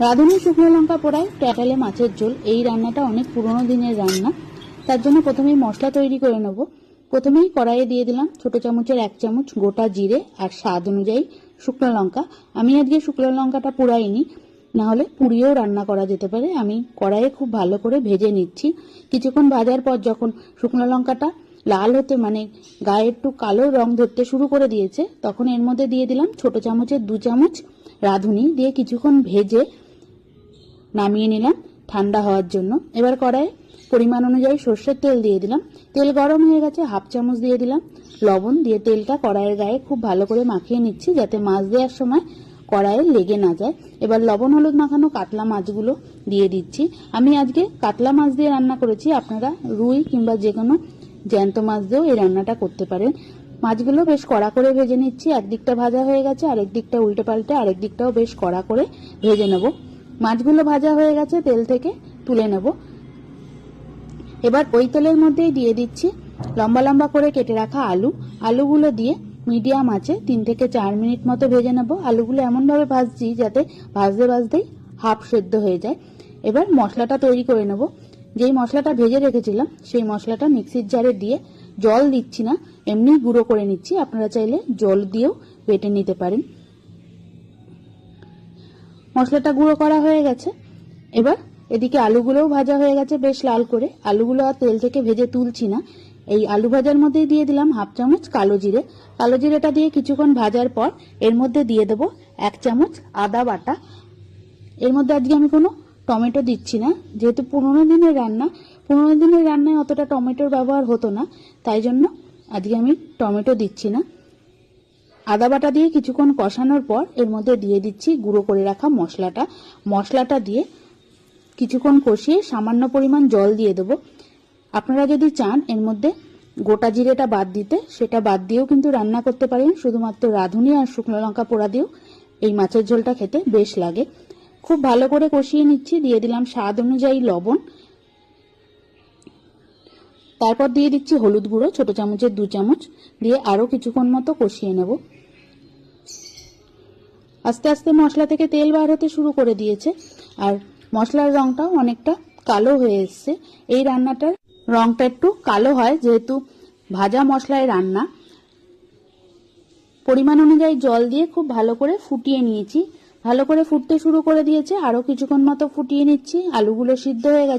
রাঁধুনি শুকনো লঙ্কা পোড়ায় ট্যাটালে মাছের ঝোল। এই রান্নাটা অনেক পুরনো দিনের রান্না। তার জন্য প্রথমেই মশলা তৈরি করে নেব। প্রথমেই কড়াইয়ে দিয়ে দিলাম ছোট চামচের এক চামচ গোটা জিরে আর স্বাদ অনুযায়ী শুকনো লঙ্কা। আমি আজকে শুকনো লঙ্কাটা পুড়াইনি, না হলে পুড়িয়েও রান্না করা যেতে পারে। আমি কড়াইয়ে খুব ভালো করে ভেজে নিচ্ছি। কিছুক্ষণ ভাজার পর যখন শুকনো লঙ্কাটা লাল হতে মানে গায়ে একটু কালো রং ধরতে শুরু করে দিয়েছে, তখন এর মধ্যে দিয়ে দিলাম ছোট চামচের দু চামচ রাঁধুনি। দিয়ে কিছুক্ষণ ভেজে নামিয়ে নিলাম ঠান্ডা হওয়ার জন্য। এবার কড়াই পরিমাণ অনুযায়ী সর্ষের তেল দিয়ে দিলাম। তেল গরম হয়ে গেছে, হাফ চামচ দিয়ে দিলাম। লবণ দিয়ে তেলটা কড়াইয়ের গায়ে খুব ভালো করে মাখিয়ে নিচ্ছি যাতে মাছ দেওয়ার সময় কড়াইয়ে লেগে না যায়। এবার লবণ, হলুদ মাখানো কাতলা মাছগুলো দিয়ে দিচ্ছি। আমি আজকে কাতলা মাছ দিয়ে রান্না করেছি। আপনারা রুই কিংবা যে কোনো জ্যান্ত মাছ দিয়েও এই রান্নাটা করতে পারেন। মাছগুলো বেশ কড়া করে ভেজে নিচ্ছি। একদিকটা ভাজা হয়ে গেছে আরেক দিকটা উল্টে পাল্টে আরেক দিকটাও বেশ কড়া করে ভেজে নেব। মাছগুলো ভাজা হয়ে গেছে, তেল থেকে তুলে নেব। এবার ওই তেলের মধ্যেই দিয়ে দিচ্ছি লম্বা লম্বা করে কেটে রাখা আলু। আলুগুলো দিয়ে মিডিয়াম আছে, তিন থেকে চার মিনিট মতো ভেজে নেব। আলুগুলো এমনভাবে ভাজছি যাতে ভাজতে ভাজতেই হাফ সেদ্ধ হয়ে যায়। এবার মশলাটা তৈরি করে নেব। যেই মশলাটা ভেজে রেখেছিলাম, সেই মশলাটা মিক্সির জারে দিয়ে জল দিচ্ছি না, এমনি গুঁড়ো করে নিচ্ছি। আপনারা চাইলে জল দিয়েও বেটে নিতে পারেন। মশলাটা গুঁড়ো করা হয়ে গেছে। এবার এদিকে আলুগুলোও ভাজা হয়ে গেছে বেশ লাল করে। আলুগুলো আর তেল থেকে ভেজে তুলছি না। এই আলু ভাজার মধ্যেই দিয়ে দিলাম হাফ চামচ কালো জিরে। কালো জিরেটা দিয়ে কিছুক্ষণ ভাজার পর এর মধ্যে দিয়ে দেবো এক চামচ আদা বাটা। এর মধ্যে আজকে আমি কোনো টমেটো দিচ্ছি না। যেহেতু পুরোনো দিনের রান্না, পুরোনো দিনের রান্নায় অতটা টমেটোর ব্যবহার হতো না, তাই জন্য আজকে আমি টমেটো দিচ্ছি না। আদা বাটা দিয়ে কিছুক্ষণ কষানোর পর এর মধ্যে দিয়ে দিচ্ছি গুঁড়ো করে রাখা মশলাটা। মশলাটা দিয়ে কিছুক্ষণ কষিয়ে সামান্য পরিমাণ জল দিয়ে দেবো। আপনারা যদি চান এর মধ্যে গোটা জিরেটা বাদ দিতে, সেটা বাদ দিয়েও কিন্তু রান্না করতে পারেন। শুধুমাত্র রাঁধুনি আর শুকনো লঙ্কা পোড়া দিয়েও এই মাছের ঝোলটা খেতে বেশ লাগে। খুব ভালো করে কষিয়ে নিচ্ছি, দিয়ে দিলাম স্বাদ অনুযায়ী লবণ। তারপর দিয়ে দিচ্ছি হলুদ গুঁড়ো, ছোট চামচের দু চামচ। দিয়ে আরও কিছুক্ষণ মতো কষিয়ে নেব। আস্তে আস্তে মশলা থেকে তেল বার হতে শুরু করে দিয়েছে। আর মশলার রংটাও অনেকটা কালো হয়ে এসছে। এই রান্নাটার রংটা একটু কালো হয়, যেহেতু ভাজা মশলায় রান্না। পরিমাণ অনুযায়ী জল দিয়ে খুব ভালো করে ফুটিয়ে নিয়েছি। ভালো করে ফুটতে শুরু করে দিয়েছে। আরও কিছুক্ষণ মতো ফুটিয়ে নিচ্ছি। আলুগুলো সিদ্ধ হয়ে গেছে।